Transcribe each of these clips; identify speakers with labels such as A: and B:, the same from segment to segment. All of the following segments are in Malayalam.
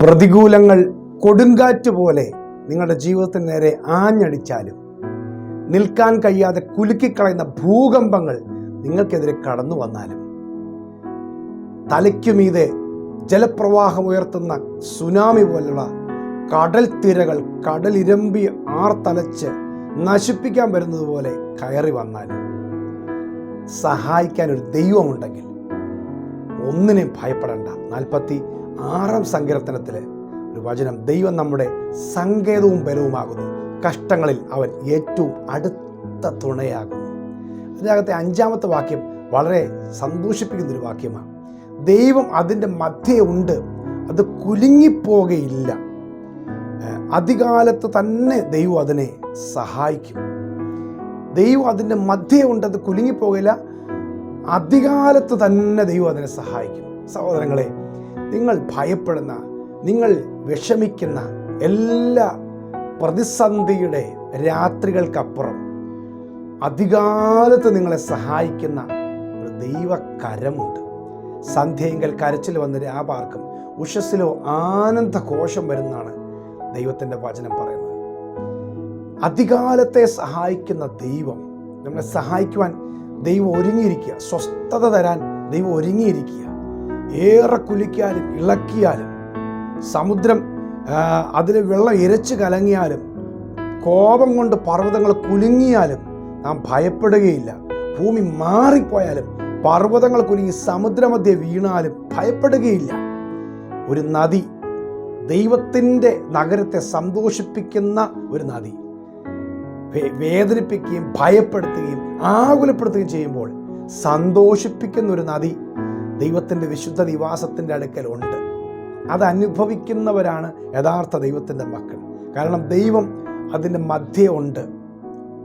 A: പ്രതികൂലങ്ങൾ കൊടുങ്കാറ്റ് പോലെ നിങ്ങളുടെ ജീവിതത്തിന് നേരെ ആഞ്ഞടിച്ചാലും നിൽക്കാൻ കഴിയാതെ കുലുക്കിക്കളയുന്ന ഭൂകമ്പങ്ങൾ നിങ്ങൾക്കെതിരെ കടന്നു വന്നാലും തലയ്ക്കുമീതെ ജലപ്രവാഹം ഉയർത്തുന്ന സുനാമി പോലുള്ള കടൽ തിരകൾ കടലിരമ്പി ആർത്തലച്ച് നശിപ്പിക്കാൻ വരുന്നത് പോലെ കയറി വന്നാലും സഹായിക്കാൻ ഒരു ദൈവമുണ്ടെങ്കിൽ ഒന്നിനെ ഭയപ്പെടേണ്ട. നാൽപ്പത്തി ആറാം സങ്കീർത്തനത്തിലെ ഒരു വചനം ദൈവം നമ്മുടെ സങ്കേതവും ബലവുമാകുന്നു. കഷ്ടങ്ങളിൽ അവൻ ഏറ്റവും അടുത്ത തുണയാകുന്നു. അതിനകത്തെ അഞ്ചാമത്തെ വാക്യം വളരെ സന്തോഷിപ്പിക്കുന്ന ഒരു വാക്യമാണ്. ദൈവം അതിന്റെ മധ്യേ ഉണ്ട്. അത് കുലുങ്ങിപ്പോകയില്ല. അധികാലത്ത് തന്നെ ദൈവം അതിനെ സഹായിക്കും. ദൈവം അതിന്റെ മധ്യേ ഉണ്ട്. അത് കുലുങ്ങിപ്പോകില്ല അധികാലത്ത് തന്നെ ദൈവം അതിനെ സഹായിക്കും. സഹോദരങ്ങളെ നിങ്ങൾ ഭയപ്പെടുന്ന നിങ്ങൾ വിഷമിക്കുന്ന എല്ലാ പ്രതിസന്ധിയുടെ രാത്രികൾക്കപ്പുറം അധികാലത്ത് നിങ്ങളെ സഹായിക്കുന്ന ഒരു ദൈവകരമുണ്ട്. സന്ധ്യയെങ്കിൽ കരച്ചിൽ വന്ന രാപാർക്കും ഉഷസ്സിലോ ആനന്ദഘോഷം വരുന്നതാണ് ദൈവത്തിന്റെ വചനം പറയുന്നത്. അധികാലത്തെ സഹായിക്കുന്ന ദൈവം നമ്മളെ സഹായിക്കുവാൻ ദൈവം ഒരുങ്ങിയിരിക്കുക സ്വസ്ഥത തരാൻ ദൈവം ഒരുങ്ങിയിരിക്കുക. ഏറെ കുലിക്കാലും ഇളക്കിയാലും സമുദ്രം അതിലെ വെള്ളം ഇരച്ച് കലങ്ങിയാലും കോപം കൊണ്ട് പർവതങ്ങൾ കുലുങ്ങിയാലും നാം ഭയപ്പെടുകയില്ല. ഭൂമി മാറിപ്പോയാലും പർവതങ്ങൾ കുലുങ്ങി സമുദ്രമധ്യ വീണാലും ഭയപ്പെടുകയില്ല. ഒരു നദി ദൈവത്തിന്റെ നഗരത്തെ സന്തോഷിപ്പിക്കുന്ന ഒരു നദി വേദനിപ്പിക്കുകയും ഭയപ്പെടുത്തുകയും ആകുലപ്പെടുത്തുകയും ചെയ്യുമ്പോൾ സന്തോഷിപ്പിക്കുന്ന ഒരു നദി ദൈവത്തിന്റെ വിശുദ്ധ നിവാസത്തിന്റെ അടുക്കൽ ഉണ്ട്. അത് അനുഭവിക്കുന്നവരാണ് യഥാർത്ഥ ദൈവത്തിന്റെ മക്കൾ. കാരണം ദൈവം അതിന്റെ മധ്യേ ഉണ്ട്.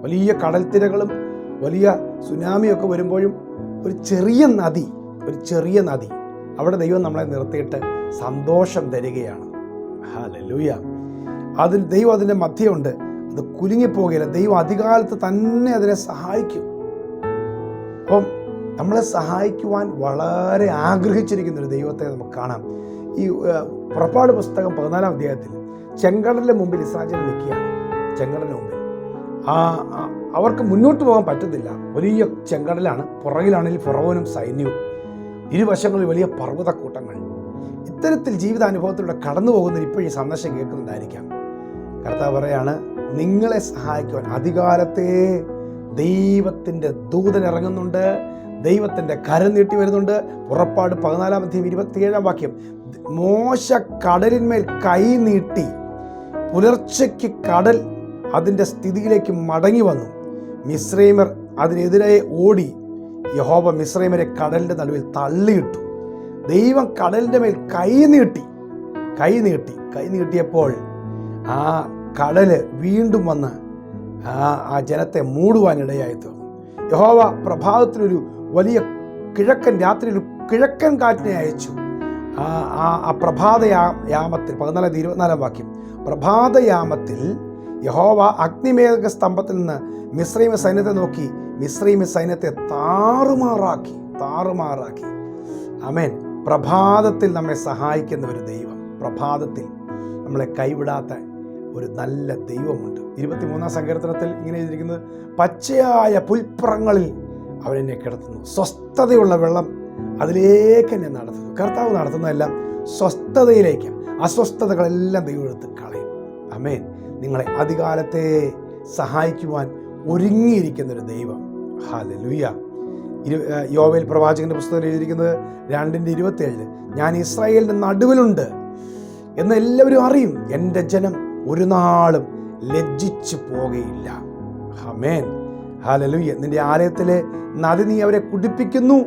A: വലിയ കടൽത്തിരകളും വലിയ സുനാമിയൊക്കെ വരുമ്പോഴും ഒരു ചെറിയ നദി ഒരു ചെറിയ നദി അവിടെ ദൈവം നമ്മളെ നിർത്തിയിട്ട് സന്തോഷം തരികയാണ്. ഹാലൂയ അതിൽ ദൈവം അതിന്റെ മധ്യമുണ്ട് അത് കുലുങ്ങിപ്പോകില്ല ദൈവം അധികാലത്ത് തന്നെ അതിനെ സഹായിക്കും. അപ്പം നമ്മളെ സഹായിക്കുവാൻ വളരെ ആഗ്രഹിച്ചിരിക്കുന്ന ഒരു ദൈവത്തെ നമുക്ക് കാണാം. ഈ പുറപ്പാട് പുസ്തകം പതിനാലാം അധ്യായത്തിൽ ചെങ്കടലിന്റെ മുമ്പിൽ ഇസ്രാജൻ നിൽക്കുകയാണ്. ചെങ്കടലിന് മുമ്പിൽ. ആ അവർക്ക് മുന്നോട്ട് പോകാൻ പറ്റത്തില്ല. വലിയ ചെങ്കടലാണ് പുറകിലാണെങ്കിൽ പുറവനും സൈന്യവും. ഇരുവശങ്ങളിൽ വലിയ പർവതക്കൂട്ടങ്ങൾ. ഇത്തരത്തിൽ ജീവിതാനുഭവത്തിലൂടെ കടന്നു പോകുന്നതിന് ഇപ്പോഴും സന്ദേശം കേൾക്കുന്നുണ്ടായിരിക്കാം. കർത്താവ് പറയാണ് നിങ്ങളെ സഹായിക്കുവാൻ അധികാരത്തെ ദൈവത്തിന്റെ ദൂതൻ ഇറങ്ങുന്നുണ്ട്. ദൈവത്തിന്റെ കരം നീട്ടി വരുന്നുണ്ട്. പുറപ്പാട് പതിനാലാം അധ്യയം ഇരുപത്തിയേഴാം വാക്യം. മോശ കടലിന്മേൽ കൈ നീട്ടി പുലർച്ചയ്ക്ക് കടൽ അതിന്റെ സ്ഥിതിയിലേക്ക് മടങ്ങി വന്നു. മിശ്രൈമർ അതിനെതിരെ ഓടി. യഹോബ മിശ്രൈമരെ കടലിന്റെ നടുവിൽ തള്ളിയിട്ടു. ദൈവം കടലിന്റെ മേൽ കൈ നീട്ടി. കൈ നീട്ടി. കൈ നീട്ടിയപ്പോൾ ആ കടൽ വീണ്ടും വന്ന് ആ ആ ജനത്തെ മൂടുവാനിടയായി തീർന്നു. യഹോവ പ്രഭാതത്തിലൊരു വലിയ കിഴക്കൻ രാത്രിയിൽ കിഴക്കൻ കാറ്റിനെ അയച്ചു. ആ ആ പ്രഭാതയാ യാമത്തിൽ പതിനാലാം ഇരുപത്തിനാലാം വാക്യം പ്രഭാതയാമത്തിൽ യഹോവ അഗ്നിമേഘ സ്തംഭത്തിൽ നിന്ന് മിശ്രീമ സൈന്യത്തെ നോക്കി മിശ്രീമ സൈന്യത്തെ താറുമാറാക്കി താറുമാറാക്കി. അമേൻ പ്രഭാതത്തിൽ നമ്മെ സഹായിക്കുന്ന ഒരു ദൈവം പ്രഭാതത്തിൽ നമ്മളെ കൈവിടാത്ത ഒരു നല്ല ദൈവമുണ്ട്. ഇരുപത്തിമൂന്നാം സങ്കീർത്തനത്തിൽ ഇങ്ങനെ എഴുതിയിരിക്കുന്നത് പച്ചയായ പുൽപ്പുറങ്ങളിൽ അവരെന്നെ കിടത്തുന്നു. സ്വസ്ഥതയുള്ള വെള്ളം അതിലേക്ക് എന്നെ നടത്തുന്നു. കർത്താവ് നടത്തുന്നതെല്ലാം സ്വസ്ഥതയിലേക്ക്. അസ്വസ്ഥതകളെല്ലാം ദൈവം എടുത്ത് കളയും. അമേൻ നിങ്ങളെ അധികാലത്തെ സഹായിക്കുവാൻ ഒരുങ്ങിയിരിക്കുന്നൊരു ദൈവം. ഹാല ഹാലലുയ്യ ഇരു യോവേൽ പ്രവാചകന്റെ പുസ്തകത്തിൽ എഴുതിയിരിക്കുന്നത് രണ്ടിന്റെ ഇരുപത്തേഴിൽ ഞാൻ ഇസ്രായേലിന്റെ നടുവിലുണ്ട് എന്ന് എല്ലാവരും അറിയും. എന്റെ ജനം ഒരു നാളും ലജ്ജിച്ചു പോകുകയില്ല ഹമേൻ ഹാലലുയ്യ നിന്റെ ആലയത്തിലെ നദി നീ അവരെ കുടിപ്പിക്കുന്നു.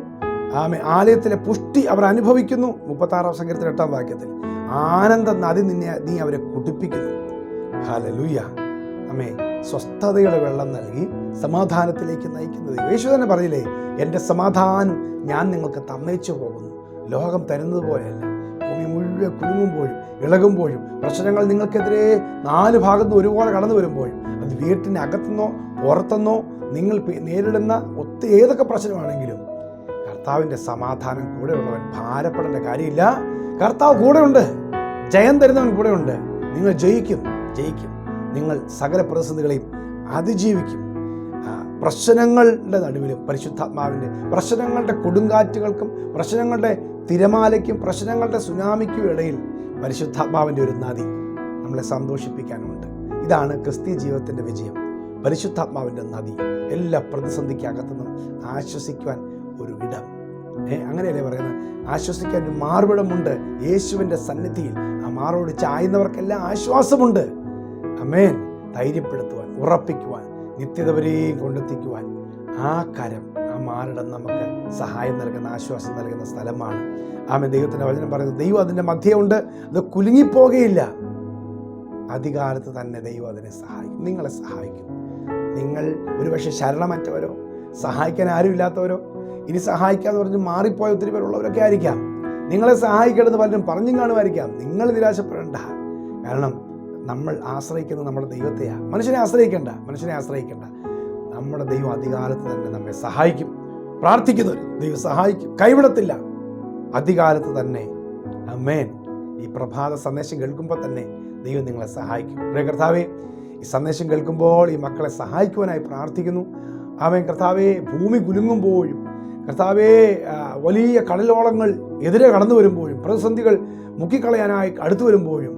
A: ആമേ ആലയത്തിലെ പുഷ്ടി അവർ അനുഭവിക്കുന്നു. മുപ്പത്താറാം സംഘത്തിൽ എട്ടാം വാക്യത്തിൽ. ആനന്ദ നദി നിന്നെ നീ അവരെ കുടിപ്പിക്കുന്നു. ഹാലലുയ്യ അമ്മേ സ്വസ്ഥതയുടെ വെള്ളം നൽകി സമാധാനത്തിലേക്ക് നയിക്കുന്നത് യേശു തന്നെ പറഞ്ഞില്ലേ എന്റെ സമാധാനം ഞാൻ നിങ്ങൾക്ക് തന്നയിച്ചു പോകുന്നു. ലോകം തരുന്നത് പോലെയല്ല. ഭൂമി മുഴുവൻ കുലുങ്ങുമ്പോഴും ഇളകുമ്പോഴും പ്രശ്നങ്ങൾ നിങ്ങൾക്കെതിരെ നാല് ഭാഗത്ത് ഒരുപോലെ കടന്നു വരുമ്പോഴും അത് വീട്ടിനകത്തുനിന്നോ പുറത്തുനിന്നോ നിങ്ങൾ നേരിടുന്ന ഒത്തിരി ഏതൊക്കെ പ്രശ്നമാണെങ്കിലും കർത്താവിന്റെ സമാധാനം കൂടെ ഉള്ളവൻ ഭാരപ്പെടേണ്ട കാര്യമില്ല. കർത്താവ് കൂടെയുണ്ട്. ജയം തരുന്നവൻ കൂടെയുണ്ട്. നിങ്ങൾ ജയിക്കും. ജയിക്കും. നിങ്ങൾ സകല പ്രതിസന്ധികളെയും അതിജീവിക്കും. പ്രശ്നങ്ങളുടെ നടുവിലും പരിശുദ്ധാത്മാവിന്റെ പ്രശ്നങ്ങളുടെ കൊടുങ്കാറ്റുകൾക്കും പ്രശ്നങ്ങളുടെ തിരമാലയ്ക്കും പ്രശ്നങ്ങളുടെ സുനാമിക്കും ഇടയിൽ പരിശുദ്ധാത്മാവിന്റെ ഒരു നദി നമ്മളെ സന്തോഷിപ്പിക്കാനുണ്ട് ഇതാണ് ക്രിസ്തീയ ജീവിതത്തിന്റെ വിജയം. പരിശുദ്ധാത്മാവിന്റെ നദി എല്ലാ പ്രതിസന്ധിക്കകത്തുനിന്നും ആശ്വസിക്കുവാൻ ഒരു ഇടം ഏ അങ്ങനെയല്ലേ പറയുന്നത്? ആശ്വസിക്കാൻ ഒരു മാർവിടമുണ്ട്. യേശുവിന്റെ സന്നിധിയിൽ ആ മാറോട് ചായുന്നവർക്കെല്ലാം ആശ്വാസമുണ്ട്. അമേൻ. ധൈര്യപ്പെടുത്തുവാൻ ഉറപ്പിക്കുവാൻ നിത്യത വരെയും കൊണ്ടെത്തിക്കുവാൻ ആ കരം ആ മാറിടം നമുക്ക് സഹായം നൽകുന്ന ആശ്വാസം നൽകുന്ന സ്ഥലമാണ്. ആമേ ദൈവത്തിന്റെ വചനം പറയുന്നത് ദൈവം അതിന്റെ മധ്യമുണ്ട് അത് കുലുങ്ങിപ്പോകയില്ല. അധികാലത്ത് തന്നെ ദൈവം അതിനെ സഹായിക്കും. നിങ്ങളെ സഹായിക്കും. നിങ്ങൾ ഒരുപക്ഷെ ശരണമറ്റവരോ സഹായിക്കാൻ ആരുമില്ലാത്തവരോ ഇനി സഹായിക്കാന്ന് പറഞ്ഞ് മാറിപ്പോയ ഒത്തിരി പേരുള്ളവരൊക്കെ ആയിരിക്കാം. നിങ്ങളെ സഹായിക്കണമെന്ന് പലരും പറഞ്ഞും കാണുമായിരിക്കാം. നിങ്ങൾ നിരാശപ്പെടേണ്ട. കാരണം നമ്മൾ ആശ്രയിക്കുന്നത് നമ്മുടെ ദൈവത്തെയാണ് മനുഷ്യനെ ആശ്രയിക്കേണ്ട മനുഷ്യനെ ആശ്രയിക്കേണ്ട. നമ്മുടെ ദൈവം അധികാലത്ത് തന്നെ നമ്മെ സഹായിക്കും. പ്രാർത്ഥിക്കുന്നവർ ദൈവം സഹായിക്കും. കൈവിടത്തില്ല. അധികാലത്ത് തന്നെ. അമ്മേൻ ഈ പ്രഭാത സന്ദേശം കേൾക്കുമ്പോൾ തന്നെ ദൈവം നിങ്ങളെ സഹായിക്കും. പ്രിയ കർത്താവേ ഈ സന്ദേശം കേൾക്കുമ്പോൾ ഈ മക്കളെ സഹായിക്കുവാനായി പ്രാർത്ഥിക്കുന്നു. അവൻ കർത്താവേ ഭൂമി കുലുങ്ങുമ്പോഴും കർത്താവേ വലിയ കടലോളങ്ങൾ എതിരെ കടന്നു വരുമ്പോഴും പ്രതിസന്ധികൾ മുക്കിക്കളയാനായി അടുത്തു വരുമ്പോഴും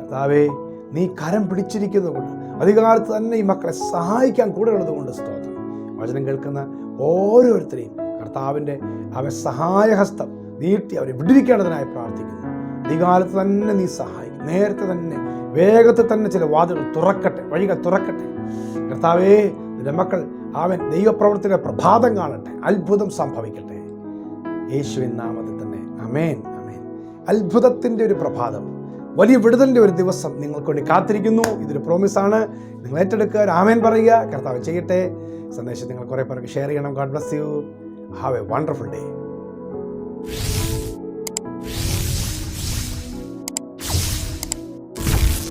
A: കർത്താവേ നീ കരം പിടിച്ചിരിക്കുന്നത് കൊണ്ട് അധികാരത്ത് തന്നെ ഈ മക്കളെ സഹായിക്കാൻ കൂടെ ഉള്ളതുകൊണ്ട് സ്തോത്രം. വചനം കേൾക്കുന്ന ഓരോരുത്തരെയും കർത്താവിന്റെ അവ സഹായഹസ്തം നീട്ടി അവരെ വിടിരിക്കേണ്ടതിനായി പ്രാർത്ഥിക്കുന്നു. അധികാലത്ത് തന്നെ നീ സഹായിക്കും. നേരത്തെ തന്നെ വേഗത്തിൽ തന്നെ ചില വാതിലുകൾ തുറക്കട്ടെ വഴികൾ തുറക്കട്ടെ. കർത്താവേ നിന്റെ മക്കൾ അവൻ ദൈവപ്രവർത്തിയുടെ പ്രഭാതം കാണട്ടെ അത്ഭുതം സംഭവിക്കട്ടെ. യേശുവിൻ നാമത്തിൽ തന്നെ. അമേൻ അമേൻ അത്ഭുതത്തിന്റെ ഒരു പ്രഭാതം വലിയ വിടുതലിന്റെ ഒരു ദിവസം നിങ്ങൾക്ക് വേണ്ടി കാത്തിരിക്കുന്നു. ഇതൊരു പ്രോമിസാണ് നിങ്ങൾ ഏറ്റെടുക്കുക ആമേൻ പറയുക. കർത്താവ് ചെയ്യട്ടെ. സന്ദേശം നിങ്ങൾ കുറേ പേർക്ക് ഷെയർ ചെയ്യണം. God bless you have a wonderful day